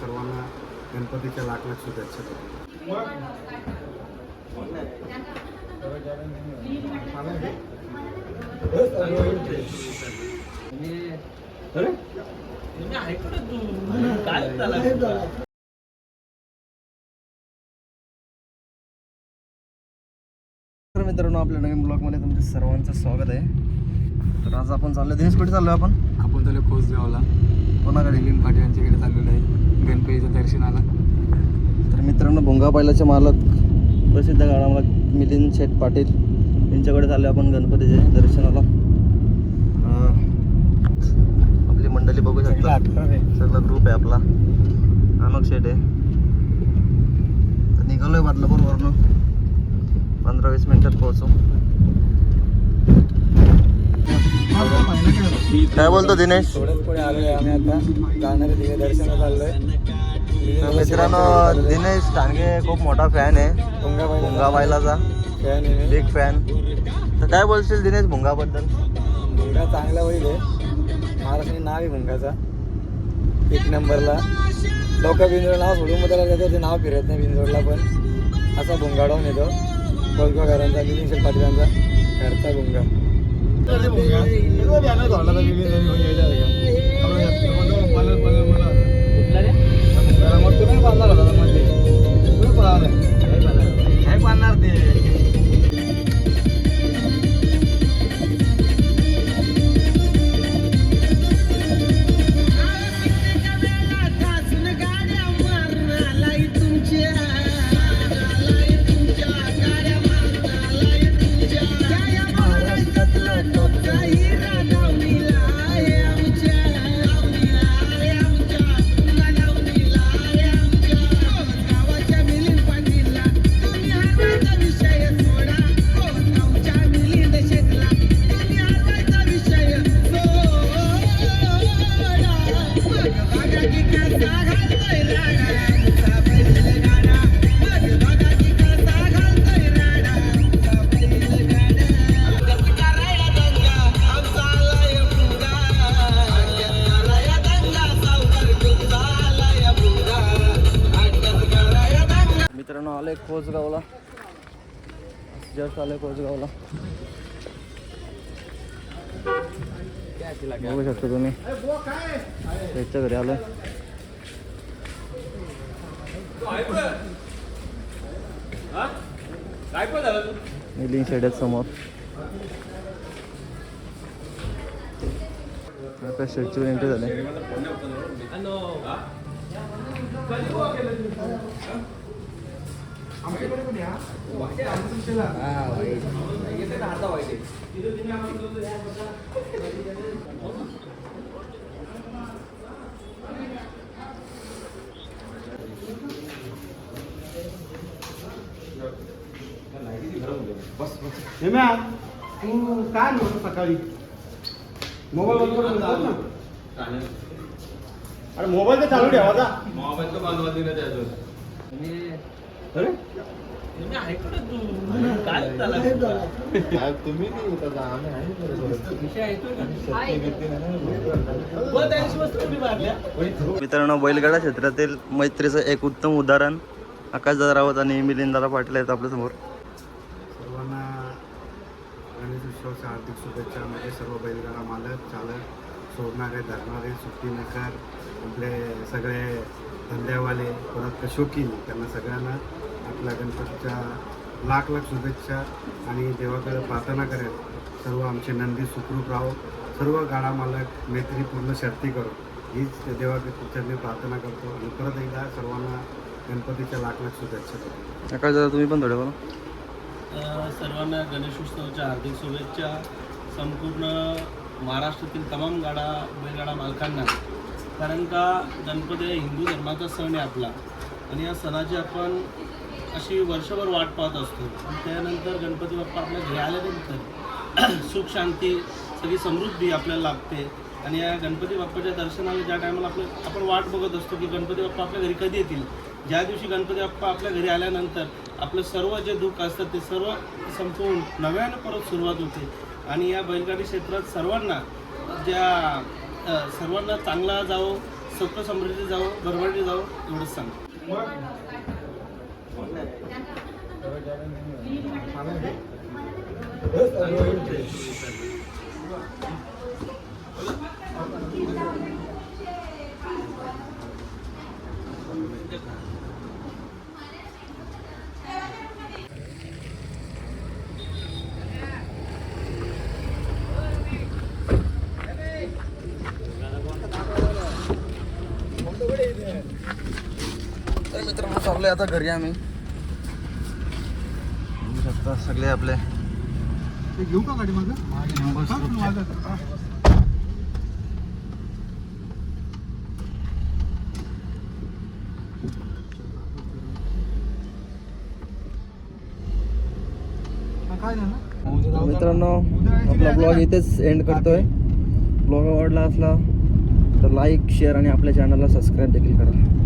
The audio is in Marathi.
सर्वांना गणपतीच्या लाख लाख शुभेच्छा. देतो तर मित्रांनो आपल्या नवीन ब्लॉगमध्ये तुमचं सर्वांचं स्वागत आहे. तर आज आपण चाललो दिनेश कुठे चाललो आपण? आपण त्याला खोसगावला कोणाकडे मिलिंद पाटील यांच्याकडे चाललेलो आहे. गणपतीच्या दर्शनाला. तर मित्रांनो भोंगा बैलाचे मालक प्रसिद्ध गाडा मालक मिलिंद शेठ पाटील यांच्याकडे चाललो आपण गणपतीचे दर्शनाला. अं, आपली मंडळी बघू शकता. सगळा ग्रुप आहे. आपला. अनोख शेठ आहे. तर निघालोय बदलापूरवरनं. पंधरा वीस मिनिटात पोहोचू. काय बोलतो दिनेश? मित्रांनो दिनेश टांगे खूप मोठा फॅन आहे. भुंगा बैलाचा बिग फॅन तर काय बोलशील दिनेश भुंगाबद्दल? भुंगा चांगला होईल आहे. महाराष्ट्राने नाव आहे भुंगाचा. एक नंबरला. लोक बिंजोड नाव सोडून त्याचं ते नाव फिरत नाही बिंजोडला पण. असा भुंगा डावून येतो. घरांचा मिलिंद पाटीलांचा घरचा भुंगा. ഇത് വേണം തൊള്ളതൊക്കെ मित्रांनो आलोय कोचगावला. जस्ट आलोय कोचगावला. बघू शकता तुम्ही. त्याच्या घरी आलोय. मिलिंग शेड्यात समोर. आता शेडची एंट्री झाली. हेम्या तू काय म्हणतो सकाळी? मोबाईल बंद करून देतात ना. अरे मोबाईल तर चालू ठेवा जा अरे? मित्रांनो बैलगाडा क्षेत्रातील मैत्रीचं एक उत्तम उदाहरण आकाशदादा रावत आणि मिलिंददादा पाटील आहेत आपल्यासमोर. सर्वांना गणेशोत्सवाच्या हार्दिक शुभेच्छा. म्हणजे सर्व बैलगाडा मालक चालक सोडणारे धरणारे सुट्टी नकार आपले सगळे धंद्यावाले परत शौकीन त्यांना सगळ्यांना आपल्या गणपतीच्या लाख लाख शुभेच्छा. आणि देवाकडे प्रार्थना करेल सर्व आमचे नंदी सुखरूप राहो. सर्व गाडा मालक मैत्रीपूर्ण शर्ती करो. हीच देवाकडे प्रार्थना करतो. आणि परत एकदा सर्वांना गणपतीच्या लाख लाख शुभेच्छा देतो. तुम्ही पण थोडे बोला. सर्वांना गणेशोत्सवाच्या हार्दिक शुभेच्छा. संपूर्ण महाराष्ट्रातील तमाम गाडा बैलगाडा मालकांना. कारण का गणपती हिंदू धर्माचा सण आहे आपला. आणि या सणाची आपण अशी वर्षभर वाट पाहत असतो. आणि त्यानंतर गणपती बाप्पा आपल्या घरी आल्यानंतर सुख शांती सगळी समृद्धी आपल्याला लागते. आणि या गणपती बाप्पाच्या दर्शनाला ज्या टायमाला आपलं आपण वाट बघत असतो की गणपती बाप्पा आपल्या घरी कधी येतील? ज्या दिवशी गणपती बाप्पा आपल्या घरी आल्यानंतर आपलं सर्व जे दुःख असतं ते सर्व संपवून नव्यानं परत सुरुवात होते. आणि या बैलगाडी क्षेत्रात सर्वांना ज्या सर्वांना चांगला जावो सत्व समृद्धी जावं भरभरटी जावं एवढंच सांग तर मित्रांनो चाललोय आता घरी आम्ही. बघू शकता सगळे आपले. घेऊ का गाडी माझं मित्रांनो आपला ब्लॉग इथेच एंड करतोय. ब्लॉग आवडला असला तर लाईक शेअर आणि आपल्या चॅनलला सबस्क्राईब देखील करा.